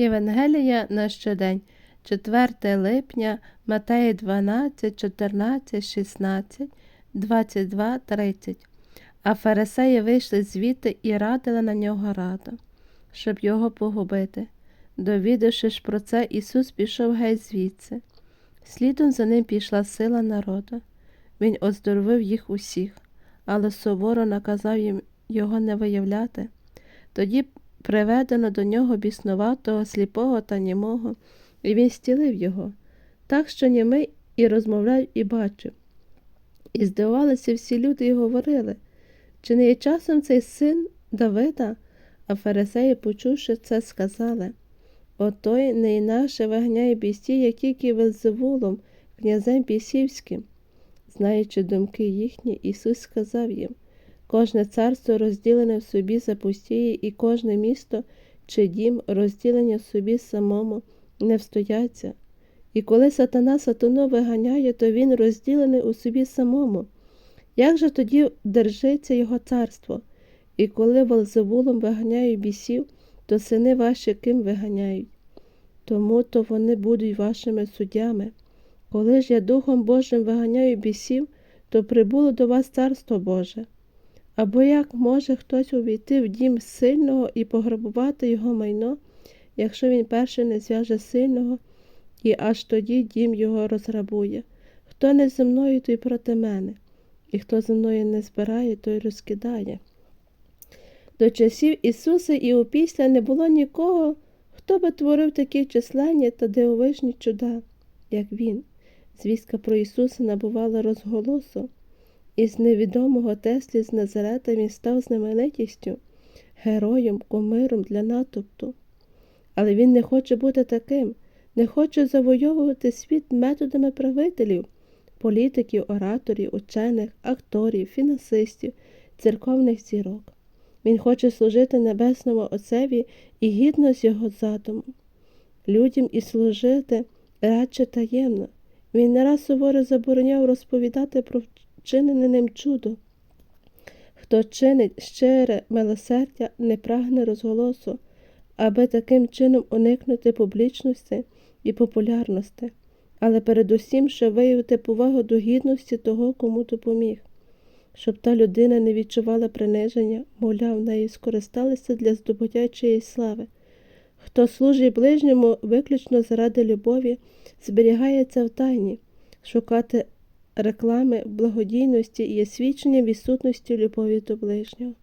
Євангелія на щодень, 4 липня, Матеї 12, 14, 16, 22, 30. А фарисеї вийшли звідти і радили на нього раду, щоб його погубити. Довідавши ж про це, Ісус пішов геть звідси. Слідом за ним пішла сила народу. Він оздоровив їх усіх, але суворо наказав їм його не виявляти. Тоді приведено до нього біснуватого, сліпого та німого, і він стілив його, так що німий і розмовляв, і бачив. І здивувалися всі люди і говорили, чи не є часом цей син Давида? А фарисеї, почувши це, сказали Отой не інакше виганяє бісті, як тільки Велзевулом, князем бісівським. Знаючи думки їхні, Ісус сказав їм Кожне царство розділене в собі запустіє, і кожне місто чи дім, розділення в собі самому, не встояться. І коли сатана сатану виганяє, то він розділений у собі самому. Як же тоді держиться його царство? І коли Волзевулом виганяють бісів, то сини ваші ким виганяють? Тому то вони будуть вашими суддями. Коли ж я Духом Божим виганяю бісів, то прибуло до вас царство Боже. Або як може хтось увійти в дім сильного і пограбувати його майно, якщо він перше не зв'яже сильного, і аж тоді дім його розграбує. Хто не зі мною, той проти мене, і хто зі мною не збирає, той розкидає. До часів Ісуса і опісля не було нікого, хто би творив такі численні та дивовижні чуда, як Він. Звістка про Ісуса набувала розголосу. Із невідомого Теслі з Назарета він став знаменитістю, героєм, кумиром для натовпту. Але він не хоче бути таким, не хоче завойовувати світ методами правителів, політиків, ораторів, учених, акторів, фінансистів, церковних зірок. Він хоче служити Небесному Отцеві і гідно з його задумом. Людям і служити радше таємно. Він не раз суворо забороняв розповідати про вчинене ним чудо. Хто чинить щире милосердя, не прагне розголосу, аби таким чином уникнути публічності і популярності, але передусім, щоб виявити повагу до гідності того, кому допоміг. Щоб та людина не відчувала приниження, мовляв, нею скористалися для здобуття чиєї слави. Хто служить ближньому виключно заради любові, зберігається в тайні, шукати реклами благодійності є свідчення відсутності любові до ближнього.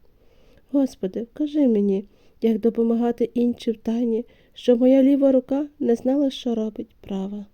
Господи, вкажи мені, як допомагати іншим в тайні, щоб моя ліва рука не знала, що робить права.